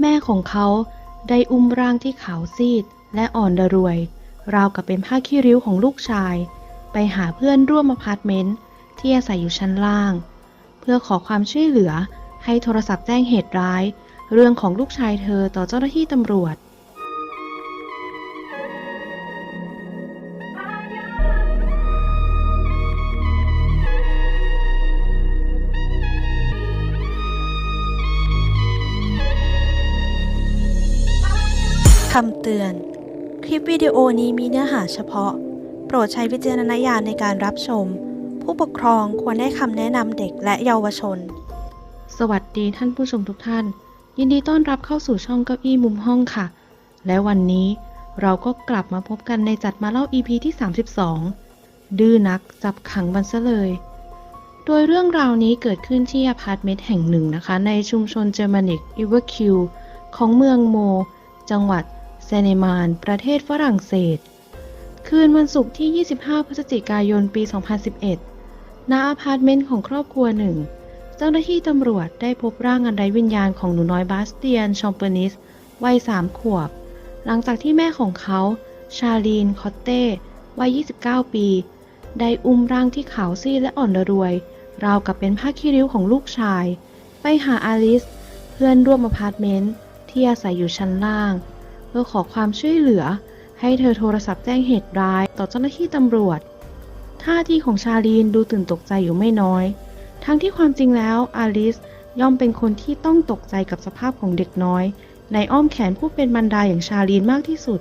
แม่ของเขาได้อุ้มร่างที่ขาวซีดและอ่อนระรวย ราวกับเป็นผ้าขี้ริ้วของลูกชาย ไปหาเพื่อนร่วมอพาร์ตเมนต์ที่อาศัยอยู่ชั้นล่าง เพื่อขอความช่วยเหลือให้โทรศัพท์แจ้งเหตุร้าย เรื่องของลูกชายเธอต่อเจ้าหน้าที่ตำรวจ คำเตือน คลิปวิดีโอนี้มีเนื้อหาเฉพาะ โปรดใช้วิจารณญาณในการรับชม ผู้ปกครองควรให้คำแนะนำเด็กและเยาวชน สวัสดีท่านผู้ชมทุกท่าน ยินดีต้อนรับเข้าสู่ช่องเก้าอี้มุมห้องค่ะ และวันนี้เราก็กลับมาพบกันในจัดมาเล่า EP ที่ 32 ดื้อนักจับขังบันซะเลย โดยเรื่องราวนี้เกิดขึ้นที่อพาร์ตเมนต์แห่งหนึ่งนะคะ ในชุมชนเจอร์มานิกอิเวอร์คิวของเมืองโม จังหวัด เซเนมาน ประเทศฝรั่งเศส คืนวันศุกร์ที่ 25 พฤศจิกายน ปี 2011 ณอพาร์ตเมนต์ของครอบครัวหนึ่ง เจ้าหน้าที่ตำรวจได้พบร่างอันไร้วิญญาณของหนูน้อยบาสเตียน ชอมเปอร์นิส วัยสามขวบ หลังจากที่แม่ของเขา ชาลีน คอตเต้ วัย 29 ปี ได้อุ้มร่างที่ขาวซีดและอ่อนระรวย ราวกับเป็นผ้าขี้ริ้วของลูกชาย ไปหาอาลิส เพื่อนร่วมอพาร์ตเมนต์ที่อาศัยอยู่ชั้นล่าง พื่อขอความช่วยเหลือ ให้เธอโทรศัพท์แจ้งเหตุร้ายต่อเจ้าหน้าที่ตำรวจ ท่าทีของชาลีนดูตื่นตกใจอยู่ไม่น้อย ทั้งที่ความจริงแล้วอาลิสย่อมเป็นคนที่ต้องตกใจกับสภาพของเด็กน้อย ในอ้อมแขนผู้เป็นบรรดาอย่างชาลีนมากที่สุด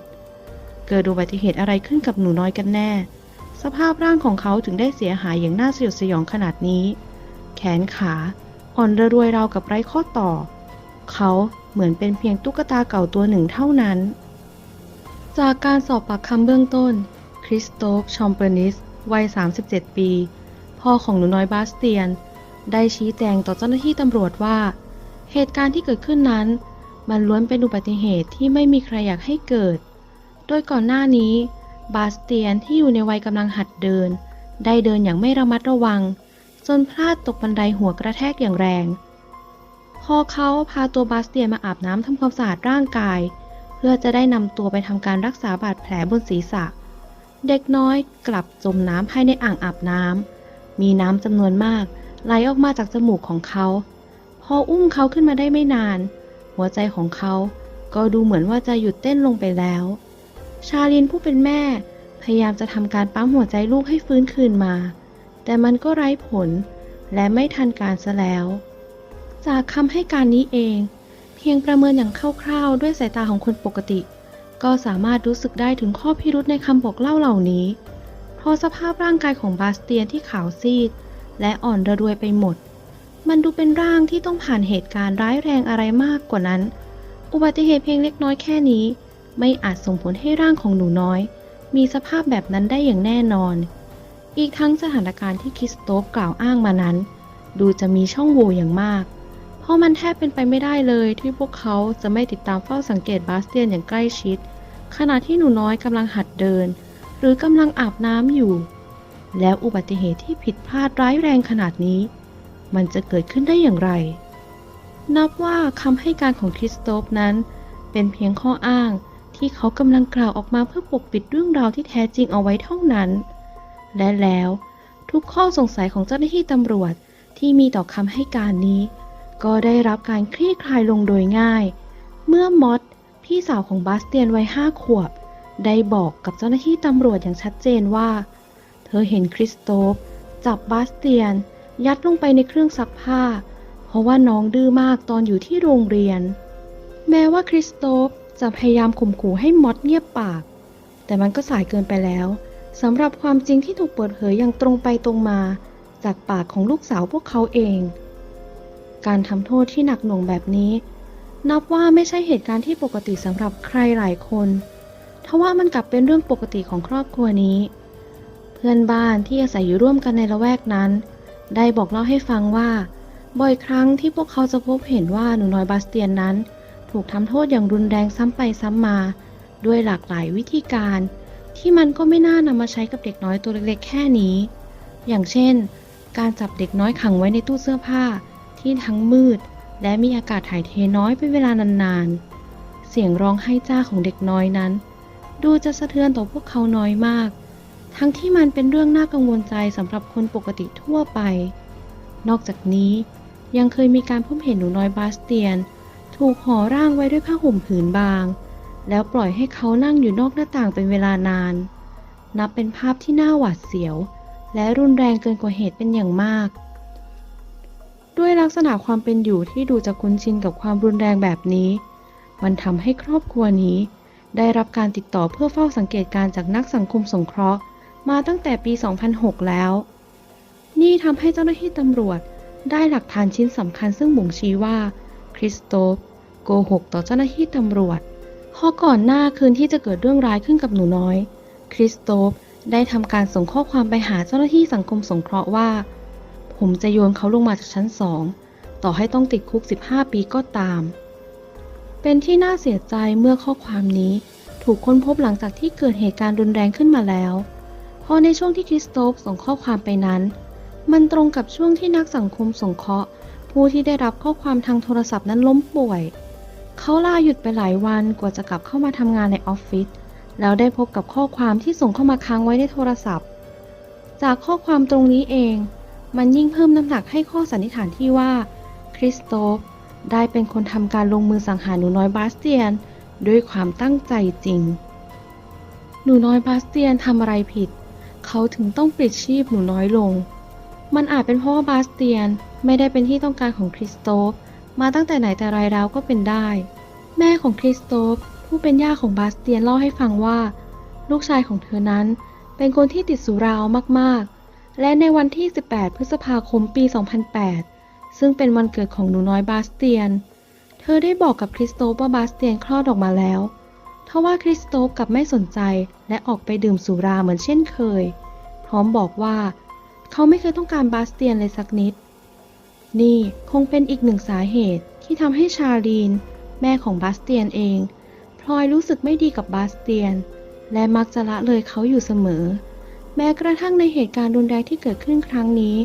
เกิดอุบัติเหตุอะไรขึ้นกับหนูน้อยกันแน่ สภาพร่างของเขาถึงได้เสียหายอย่างน่าสยดสยองขนาดนี้ แขนขา อ่อนระรวยราวกับไร้ข้อต่อ เขา เหมือนเป็นเพียงตุ๊กตาเก่าตัวหนึ่งเท่านั้น จากการสอบปากคำเบื้องต้น คริสโตฟชอมเปอร์นิส วัย 37 ปี พ่อของหนูน้อยบาสเตียน ได้ชี้แจงต่อเจ้าหน้าที่ตำรวจว่า เหตุการณ์ที่เกิดขึ้นนั้น มันล้วนเป็นอุบัติเหตุที่ไม่มีใครอยากให้เกิด โดยก่อนหน้านี้ บาสเตียนที่อยู่ในวัยกำลังหัดเดิน ได้เดินอย่างไม่ระมัดระวัง จนพลาดตกบันไดหัวกระแทกอย่างแรง พอเขาพาตัวบาสเตียนมาอาบน้ำทำความสะอาดร่างกาย เพื่อจะได้นำตัวไปทำการรักษาบาดแผลบนศีรษะ เด็กน้อยกลับจมน้ำภายในอ่างอาบน้ำมีน้ำจำนวนมาก ไหลออกมาจากจมูกของเขา พออุ้มเขาขึ้นมาได้ไม่นาน หัวใจของเขาก็ดูเหมือนว่าจะหยุดเต้นลงไปแล้ว ชาลินผู้เป็นแม่ พยายามจะทำการปั๊มหัวใจลูกให้ฟื้นคืนมา แต่มันก็ไร้ผลและไม่ทันการซะแล้ว จากคำให้การนี้เอง เพียงประเมินอย่างคร่าวๆ ด้วยสายตาของคนปกติ ก็สามารถรู้สึกได้ถึงข้อพิรุธในคำบอกเล่าเหล่านี้ เพราะสภาพร่างกายของบาสเตียนที่ขาวซีด และอ่อนระรวยไปหมด มันดูเป็นร่างที่ต้องผ่านเหตุการณ์ร้ายแรงอะไรมากกว่านั้น อุบัติเหตุเพียงเล็กน้อยแค่นี้ ไม่อาจส่งผลให้ร่างของหนูน้อย มีสภาพแบบนั้นได้อย่างแน่นอน อีกทั้งสถานการณ์ที่คิสโตฟกล่าวอ้างมานั้น ดูจะมีช่องโหว่อย่างมาก ราะมันแทบเป็นไปไม่ได้เลยที่พวกเขาจะไม่ติดตามเฝ้าสังเกตบาสเตียนอย่างใกล้ชิด ขณะที่หนูน้อยกำลังหัดเดิน หรือกำลังอาบน้ำอยู่ แล้วอุบัติเหตุที่ผิดพลาดร้ายแรงขนาดนี้ มันจะเกิดขึ้นได้อย่างไร นับว่าคำให้การของคริสโตฟนั้น เป็นเพียงข้ออ้างที่เขากำลังกล่าวออกมาเพื่อปกปิดเรื่องราวที่แท้จริงเอาไว้เท่านั้น และแล้วทุกข้อสงสัยของเจ้าหน้าที่ตำรวจที่มีต่อคำให้การนี้ ก็ได้รับการคลี่คลายลงโดยง่าย เมื่อมอสพี่สาวของบาสเตียนวัยห้าขวบ ได้บอกกับเจ้าหน้าที่ตำรวจอย่างชัดเจนว่า เธอเห็นคริสโตฟ จับบาสเตียน ยัดลงไปในเครื่องซักผ้า เพราะว่าน้องดื้อมากตอนอยู่ที่โรงเรียน แม้ว่าคริสโตฟจะพยายามข่มขู่ให้มอสเงียบปาก แต่มันก็สายเกินไปแล้วสำหรับความจริงที่ถูกเปิดเผยอย่างตรงไปตรงมา จากปากของลูกสาวพวกเขาเอง การทำโทษที่หนักหน่วงแบบนี้ นับว่าไม่ใช่เหตุการณ์ที่ปกติสำหรับใครหลายคนทว่ามันกลับเป็นเรื่องปกติของครอบครัวนี้ เพื่อนบ้านที่อาศัยอยู่ร่วมกันในละแวกนั้น ได้บอกเล่าให้ฟังว่า บ่อยครั้งที่พวกเขาจะพบเห็นว่าหนูน้อยบาสเตียนนั้น ถูกทำโทษอย่างรุนแรงซ้ำไปซ้ำมา ด้วยหลากหลายวิธีการ ที่มันก็ไม่น่านำมาใช้กับเด็กน้อยตัวเล็กๆแค่นี้ อย่างเช่น การจับเด็กน้อยขังไว้ในตู้เสื้อผ้า ที่ทั้งมืด และมีอากาศถ่ายเทน้อยเป็นเวลานานๆ เสียงร้องไห้จ้าของเด็กน้อยนั้น ดูจะสะเทือนต่อพวกเขาน้อยมาก ทั้งที่มันเป็นเรื่องน่ากังวลใจสำหรับคนปกติทั่วไป นอกจากนี้ยังเคยมีการพบเห็นหนูน้อยบาสเตียน ถูกห่อร่างไว้ด้วยผ้าห่มผืนบาง แล้วปล่อยให้เขานั่งอยู่นอกหน้าต่างเป็นเวลานาน นับเป็นภาพที่น่าหวาดเสียว และรุนแรงเกินกว่าเหตุเป็นอย่างมาก ด้วยลักษณะความเป็นอยู่ที่ดูจะคุ้นชินกับความรุนแรงแบบนี้ มันทำให้ครอบครัวนี้ ได้รับการติดต่อเพื่อเฝ้าสังเกตการณ์จากนักสังคมสงเคราะห์ มาตั้งแต่ปี 2006 แล้ว นี่ทำให้เจ้าหน้าที่ตำรวจได้หลักฐานชิ้นสำคัญซึ่งบ่งชี้ว่า คริสโตฟโกหกต่อเจ้าหน้าที่ตำรวจเพราะก่อนหน้าคืนที่จะเกิดเรื่องร้ายขึ้นกับหนูน้อย คริสโตฟได้ทำการส่งข้อความไปหาเจ้าหน้าที่สังคมสงเคราะห์ว่า ผมจะโยนเขาลงมาจากชั้นสอง ต่อให้ต้องติดคุก 15 ปีก็ตาม เป็นที่น่าเสียใจเมื่อข้อความนี้ถูกค้นพบหลังจากที่เกิดเหตุการณ์รุนแรงขึ้นมาแล้ว เพราะในช่วงที่คริสโตฟส่งข้อความไปนั้น มันตรงกับช่วงที่นักสังคมสงเคราะห์ ผู้ที่ได้รับข้อความทางโทรศัพท์นั้นล้มป่วย เขาลาหยุดไปหลายวันกว่าจะกลับเข้ามาทำงานในออฟฟิศ แล้วได้พบกับข้อความที่ส่งเข้ามาค้างไว้ในโทรศัพท์ จากข้อความตรงนี้เอง มันยิ่งเพิ่มน้ำหนักให้ข้อสันนิษฐานที่ว่า คริสโตฟได้เป็นคนทำการลงมือสังหารหนูน้อยบาสเตียน ด้วยความตั้งใจจริง หนูน้อยบาสเตียนทำอะไรผิด เขาถึงต้องปลิดชีพหนูน้อยลง มันอาจเป็นเพราะว่าบาสเตียนไม่ได้เป็นที่ต้องการของคริสโตฟมาตั้งแต่ไหนแต่ไรแล้วก็เป็นได้ แม่ของคริสโตฟผู้เป็นย่าของบาสเตียนเล่าให้ฟังว่า ลูกชายของเธอนั้นเป็นคนที่ติดสุราเอามากๆ และในวันที่ 18 พฤษภาคมปี 2008 ซึ่งเป็นวันเกิดของหนูน้อยบาสเตียน เธอได้บอกกับคริสโตฟว่าบาสเตียนคลอดออกมาแล้วทว่าคริสโตฟกลับไม่สนใจและออกไปดื่มสุราเหมือนเช่นเคย พร้อมบอกว่า เขาไม่เคยต้องการบาสเตียนเลยสักนิด นี่คงเป็นอีกหนึ่งสาเหตุที่ทำให้ชาลีน แม่ของบาสเตียนเองพลอยรู้สึกไม่ดีกับบาสเตียน และมักจะละเลยเขาอยู่เสมอ แม้กระทั่งในเหตุการณ์รุนแรงที่เกิดขึ้นครั้งนี้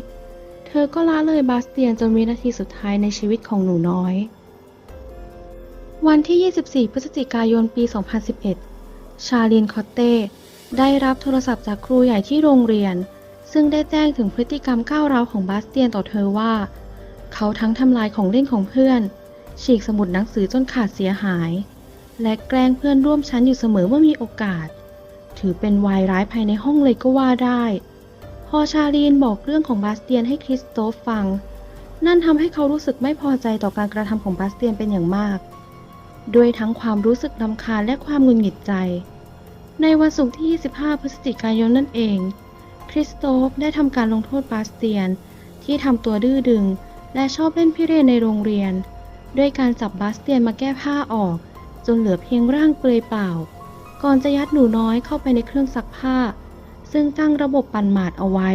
เธอก็ละเลยบาสเตียนจนวินาทีสุดท้ายในชีวิตของหนูน้อย วันที่ 24 พฤศจิกายนปี 2011 ชาลินคอตเต้ได้รับโทรศัพท์จากครูใหญ่ที่โรงเรียน ซึ่งได้แจ้งถึงพฤติกรรมก้าวร้าวของบาสเตียนต่อเธอว่า เขาทั้งทำลายของเล่นของเพื่อน ฉีกสมุดหนังสือจนขาดเสียหาย และแกล้งเพื่อนร่วมชั้นอยู่เสมอเมื่อมีโอกาส ถือเป็นวายร้ายภายในห้องเลยก็ว่าได้ พอชาลีนบอกเรื่องของบาสเตียนให้คริสโตฟฟัง นั่นทำให้เขารู้สึกไม่พอใจต่อการกระทำของบาสเตียนเป็นอย่างมาก ด้วยทั้งความรู้สึกรำคาญและความหงุดหงิดใจ ในวันศุกร์ที่ 25 พฤศจิกายนนั่นเอง คริสโตฟได้ทำการลงโทษบาสเตียนที่ทำตัวดื้อดึง และชอบเล่นพิเรนในโรงเรียน ด้วยการจับบาสเตียนมาแก้ผ้าออก จนเหลือเพียงร่างเปลือยเปล่า ก่อนจะยัดหนูน้อยเข้าไปในเครื่องซักผ้า ซึ่งตั้งระบบปั่นหมาดเอาไว้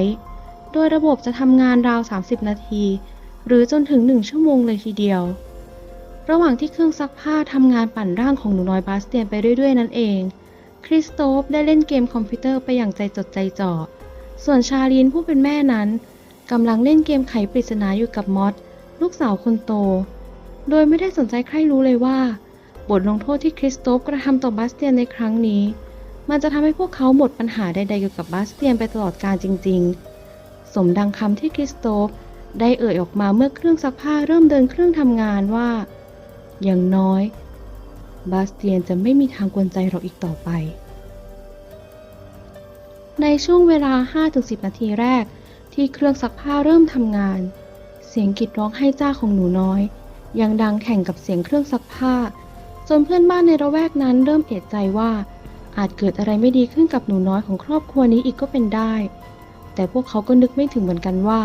โดยระบบจะทำงานราว 30 นาที หรือจนถึง1ชั่วโมงเลยทีเดียว ระหว่างที่เครื่องซักผ้าทำงานปั่นร่างของหนูน้อยบาสเตียนไปเรื่อย ๆ นั่นเอง คริสโตฟได้เล่นเกมคอมพิวเตอร์ไปอย่างใจจดใจจ่อ ส่วนชาลีนผู้เป็นแม่นั้นกำลังเล่นเกมไขปริศนาอยู่กับมอสลูกสาวคนโต โดยไม่ได้สนใจใครรู้เลยว่า บทลงโทษที่คริสโตฟกระทำต่อบาสเตียนในครั้งนี้ มันจะทำให้พวกเขาหมดปัญหาใดๆเกี่ยวกับบาสเตียนไปตลอดกาลจริง ๆ สมดังคำที่คริสโตฟได้เอ่ยออกมาเมื่อเครื่องซักผ้าเริ่มเดินเครื่องทำงานว่า อย่างน้อย บาสเตียนจะไม่มีทางกวนใจเราอีกต่อไป ในช่วงเวลา 5-10 นาทีแรก ที่เครื่องซักผ้าเริ่มทำงาน เสียงกรีดร้องไห้จ้าของหนูน้อย ยังดังแข่งกับเสียงเครื่องซักผ้า จนเพื่อนบ้านในระแวกนั้นเริ่มเอะใจว่า อาจเกิดอะไรไม่ดีขึ้นกับหนูน้อยของครอบครัวนี้อีกก็เป็นได้ แต่พวกเขาก็นึกไม่ถึงเหมือนกันว่า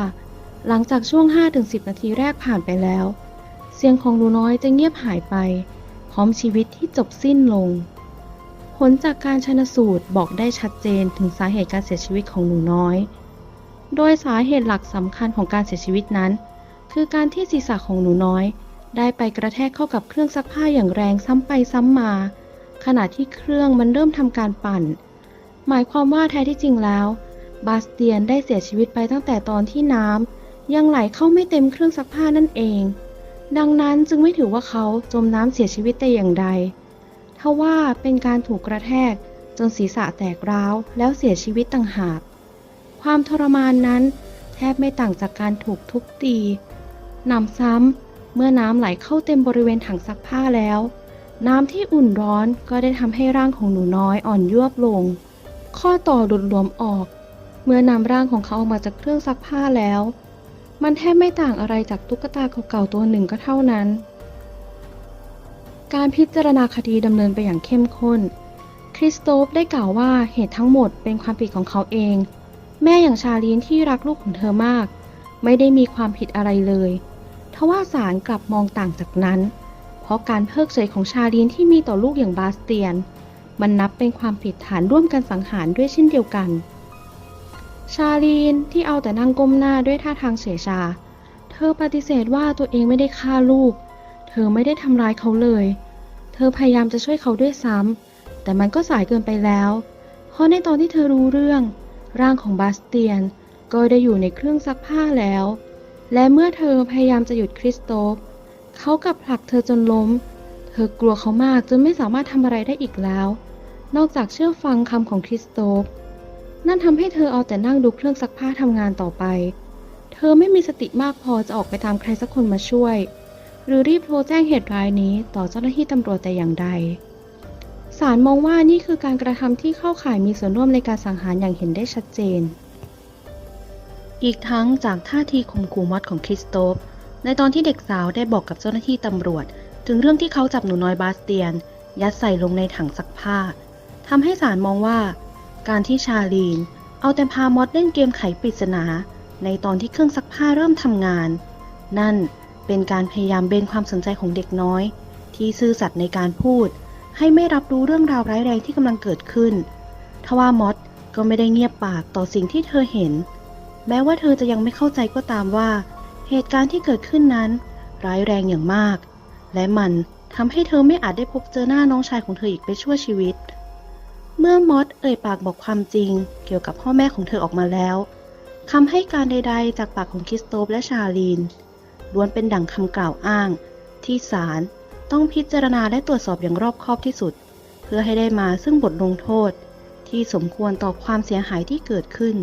หลังจากช่วง 5-10 นาทีแรกผ่านไปแล้ว เสียงของหนูน้อยจะเงียบหายไป พร้อมชีวิตที่จบสิ้นลง ผลจากการชนสูตรบอกได้ชัดเจนถึงสาเหตุการเสียชีวิตของหนูน้อย โดยสาเหตุหลักสำคัญของการเสียชีวิตนั้น คือการที่ศีรษะของหนูน้อย ได้ไปกระแทกเข้ากับเครื่องซักผ้าอย่างแรงซ้ำไปซ้ำมา ขณะที่เครื่องมันเริ่มทำการปั่น หมายความว่าแท้ที่จริงแล้ว บาสเตียนได้เสียชีวิตไปตั้งแต่ตอนที่น้ำยังไหลเข้าไม่เต็มเครื่องซักผ้านั่นเอง ดังนั้นจึงไม่ถือว่าเขาจมน้ำเสียชีวิตแต่อย่างใดทว่าเป็นการถูกกระแทกจนศีรษะแตกร้าวแล้วเสียชีวิตต่างหาก ความทรมานนั้น แทบไม่ต่างจากการถูกทุบตีหนำซ้ำ เมื่อน้ำไหลเข้าเต็มบริเวณถังซักผ้าแล้ว น้ำที่อุ่นร้อนก็ได้ทำให้ร่างของหนูน้อยอ่อนยวบลง ข้อต่อหลุดหลวมออก เมื่อนำร่างของเขาออกมาจากเครื่องซักผ้าแล้ว มันแทบไม่ต่างอะไรจากตุ๊กตาเก่าๆตัวหนึ่งก็เท่านั้น การพิจารณาคดีดำเนินไปอย่างเข้มข้น คริสโตฟได้กล่าวว่าเหตุทั้งหมดเป็นความผิดของเขาเอง แม่อย่างชาลีนที่รักลูกของเธอมาก ไม่ได้มีความผิดอะไรเลย ทว่าศาลกลับมองต่างจากนั้น เพราะการเพิกเฉยของชาลีนที่มีต่อลูกอย่างบาสเตียน มันนับเป็นความผิดฐานร่วมกันสังหารด้วยเช่นเดียวกัน ชาลีนที่เอาแต่นั่งก้มหน้าด้วยท่าทางเฉยชา เธอปฏิเสธว่าตัวเองไม่ได้ฆ่าลูก เธอไม่ได้ทำร้ายเขาเลย เธอพยายามจะช่วยเขาด้วยซ้ำแต่มันก็สายเกินไปแล้ว เพราะในตอนที่เธอรู้เรื่อง ร่างของบาสเตียนก็ได้อยู่ในเครื่องซักผ้าแล้ว และเมื่อเธอพยายามจะหยุดคริสโตฟเขากลับผลักเธอจนล้ม เธอกลัวเขามากจนไม่สามารถทำอะไรได้อีกแล้ว นอกจากเชื่อฟังคำของคริสโตฟนั่นทำให้เธอเอาแต่นั่งดูเครื่องซักผ้าทำงานต่อไป เธอไม่มีสติมากพอจะออกไปตามใครสักคนมาช่วย หรือรีบโทรแจ้งเหตุร้ายนี้ต่อเจ้าหน้าที่ตำรวจแต่อย่างใดศาลมองว่านี่คือการกระทำที่เข้าข่ายมีส่วนร่วมในการสังหารอย่างเห็นได้ชัดเจน อีกทั้งจากท่าทีข่มขู่มอดของคริสโตฟ ในตอนที่เด็กสาวได้บอกกับเจ้าหน้าที่ตำรวจ ถึงเรื่องที่เขาจับหนูน้อยบาสเตียน ยัดใส่ลงในถังซักผ้าทำให้ศาลมองว่า การที่ชาลีน เอาแต่พามอดเล่นเกมไขปริศนา ในตอนที่เครื่องซักผ้าเริ่มทำงาน นั่นเป็นการพยายามเบนความสนใจของเด็กน้อย ที่ซื่อสัตย์ในการพูด ให้ไม่รับรู้เรื่องราวร้ายแรงที่กำลังเกิดขึ้นทว่ามอดก็ไม่ได้เงียบปากต่อสิ่งที่เธอเห็น แม้ว่าเธอจะยังไม่เข้าใจก็ตามว่า เหตุการณ์ที่เกิดขึ้นนั้น ร้ายแรงอย่างมาก และมันทำให้เธอไม่อาจได้พบเจอหน้าน้องชายของเธออีกไปชั่วชีวิต เมื่อมอสเอ่ยปากบอกความจริง เกี่ยวกับพ่อแม่ของเธอออกมาแล้วคำให้การใดๆ จากปากของคริสโตฟและชาลีนล้วนเป็นดั่งคำกล่าวอ้าง ที่ศาลต้องพิจารณาและตรวจสอบอย่างรอบคอบที่สุด เพื่อให้ได้มาซึ่งบทลงโทษ ที่สมควรต่อความเสียหายที่เกิดขึ้น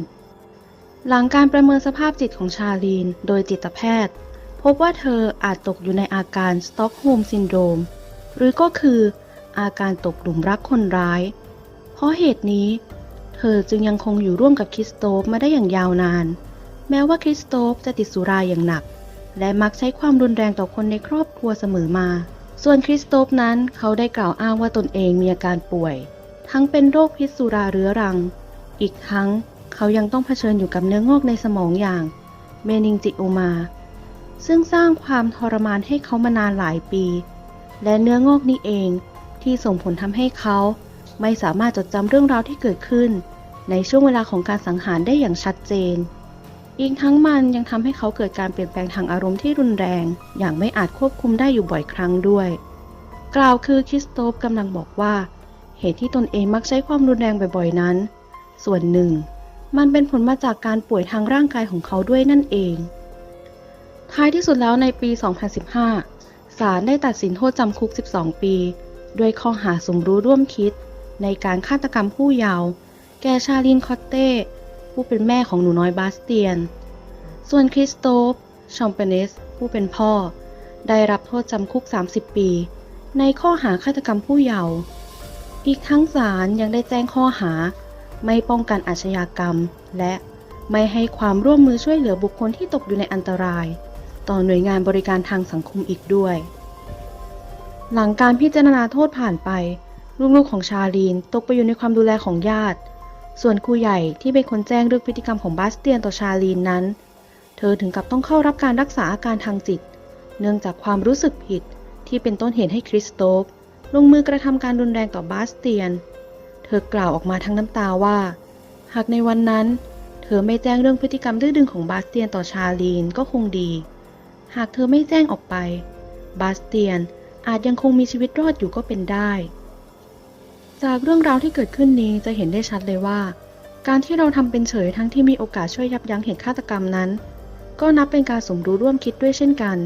หลังการประเมินสภาพจิตของชาลีนโดยจิตแพทย์ พบว่าเธออาจตกอยู่ในอาการสต็อกโฮล์มซินโดรมหรือก็คืออาการตกหลุมรักคนร้าย เพราะเหตุนี้ เธอจึงยังคงอยู่ร่วมกับคริสโตฟมาได้อย่างยาวนาน แม้ว่าคริสโตฟจะติดสุราอย่างหนัก และมักใช้ความรุนแรงต่อคนในครอบครัวเสมอมา ส่วนคริสโตฟนั้นเขาได้กล่าวอ้างว่าตนเองมีอาการป่วย ทั้งเป็นโรคพิษสุราเรื้อรัง อีกทั้ง เขายังต้องเผชิญอยู่กับเนื้องอกในสมองอย่างเมนิงจิโอมา ซึ่งสร้างความทรมานให้เขามานานหลายปี และเนื้องอกนี้เองที่ส่งผลทำให้เขาไม่สามารถจดจำเรื่องราวที่เกิดขึ้น ในช่วงเวลาของการสังหารได้อย่างชัดเจน อีกทั้งมันยังทำให้เขาเกิดการเปลี่ยนแปลงทางอารมณ์ที่รุนแรง อย่างไม่อาจควบคุมได้อยู่บ่อยครั้งด้วย กล่าวคือคริสโตฟกำลังบอกว่า เหตุที่ตนเองมักใช้ความรุนแรงบ่อยๆนั้น ส่วนหนึ่ง มันเป็นผลมาจากการป่วยทางร่างกายของเขาด้วยนั่นเอง ท้ายที่สุดแล้วในปี 2015 ศาลได้ตัดสินโทษจำคุก 12 ปี ด้วยข้อหาสมรู้ร่วมคิด ในการฆาตกรรมผู้เยาว์แกชาลินคอตเต้ ผู้เป็นแม่ของหนูน้อยบาสเตียน ส่วนคริสโตฟ ชอมเปเนส ผู้เป็นพ่อ ได้รับโทษจำคุก 30 ปี ในข้อหาฆาตกรรมผู้เยาว์อีกทั้งศาลยังได้แจ้งข้อหา ไม่ป้องกันอาชญากรรม และไม่ให้ความร่วมมือช่วยเหลือบุคคลที่ตกอยู่ในอันตราย ต่อหน่วยงานบริการทางสังคมอีกด้วย หลังการพิจารณาโทษผ่านไป ลูกๆของชาลีนตกไปอยู่ในความดูแลของญาติ ส่วนครูใหญ่ที่เป็นคนแจ้งเรื่องพฤติกรรมของบาสเตียนต่อชาลีนนั้น เธอถึงกับต้องเข้ารับการรักษาอาการทางจิต เนื่องจากความรู้สึกผิดที่เป็นต้นเหตุให้คริสโตฟลงมือกระทำการรุนแรงต่อบาสเตียน ธอกล่าวออกมาทั้งน้ำตาว่า หากในวันนั้น เธอไม่แจ้งเรื่องพฤติกรรมดื้อดึงของบาสเตียนต่อชาลีนก็คงดี หากเธอไม่แจ้งออกไป บาสเตียนอาจยังคงมีชีวิตรอดอยู่ก็เป็นได้ จากเรื่องราวที่เกิดขึ้นนี้จะเห็นได้ชัดเลยว่า การที่เราทำเป็นเฉยทั้งที่มีโอกาสช่วยยับยั้งเหตุฆาตกรรมนั้น ก็นับเป็นการสมรู้ร่วมคิดด้วยเช่นกัน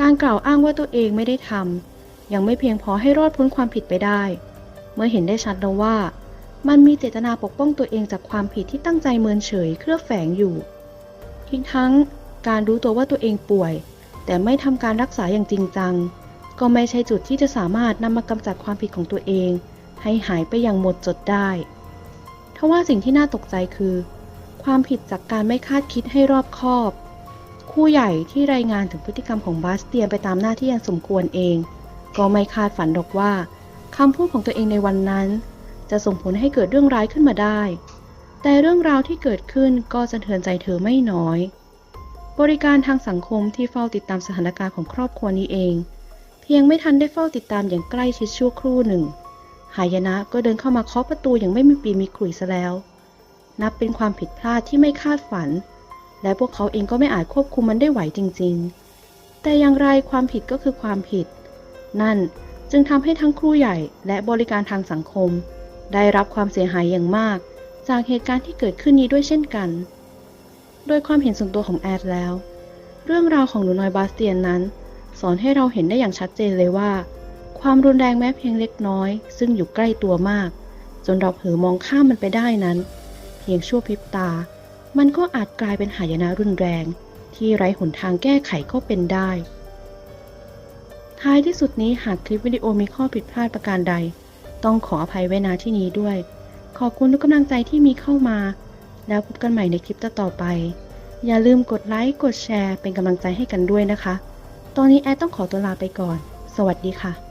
การกล่าวอ้างว่าตัวเองไม่ได้ทำยังไม่เพียงพอให้รอดพ้นความผิดไปได้ เมื่อเห็นได้ชัดแล้วว่า มันมีเจตนาปกป้องตัวเองจากความผิดที่ตั้งใจเมินเฉยเคลือบแฝงอยู่ทิ้งทั้งการรู้ตัวว่าตัวเองป่วย แต่ไม่ทำการรักษาอย่างจริงจัง ก็ไม่ใช่จุดที่จะสามารถนำมากำจัดความผิดของตัวเอง ให้หายไปอย่างหมดจดได้ทว่าสิ่งที่น่าตกใจคือ ความผิดจากการไม่คาดคิดให้รอบคอบครูใหญ่ที่รายงานถึงพฤติกรรมของบาสเตียนไปตามหน้าที่อย่างสมควรเอง ก็ไม่คาดฝันหรอกว่า คำพูดของตัวเองในวันนั้น จะส่งผลให้เกิดเรื่องร้ายขึ้นมาได้ แต่เรื่องราวที่เกิดขึ้นก็สะเทือนใจเธอไม่น้อย บริการทางสังคมที่เฝ้าติดตามสถานการณ์ของครอบครัวนี้เอง เพียงไม่ทันได้เฝ้าติดตามอย่างใกล้ชิดชั่วครู่หนึ่ง หายนะก็เดินเข้ามาเคาะประตูอย่างไม่มีปีมีขลุ่ยซะแล้ว นับเป็นความผิดพลาดที่ไม่คาดฝัน และพวกเขาเองก็ไม่อาจควบคุมมันได้ไหวจริง ๆ แต่อย่างไรความผิดก็คือความผิด นั่น จึงทำให้ทั้งครูใหญ่และบริการทางสังคม ได้รับความเสียหายอย่างมาก จากเหตุการณ์ที่เกิดขึ้นนี้ด้วยเช่นกัน โดยความเห็นส่วนตัวของแอดแล้ว เรื่องราวของหนูน้อยบาสเตียนนั้น สอนให้เราเห็นได้อย่างชัดเจนเลยว่า ความรุนแรงแม้เพียงเล็กน้อย ซึ่งอยู่ใกล้ตัวมาก จนเราเผลอมองข้ามมันไปได้นั้น เพียงชั่วพริบตา มันก็อาจกลายเป็นหายนะรุนแรง ที่ไร้หนทางแก้ไขก็เป็นได้ ท้ายที่สุดนี้หากคลิปวิดีโอมีข้อผิดพลาดประการใด ต้องขออภัยไว้ณที่นี้ด้วย ขอบคุณทุกกำลังใจที่มีเข้ามา แล้วพบกันใหม่ในคลิปต่อไป อย่าลืมกดไลค์กดแชร์เป็นกำลังใจให้กันด้วยนะคะ ตอนนี้แอดต้องขอตัวลาไปก่อน สวัสดีค่ะ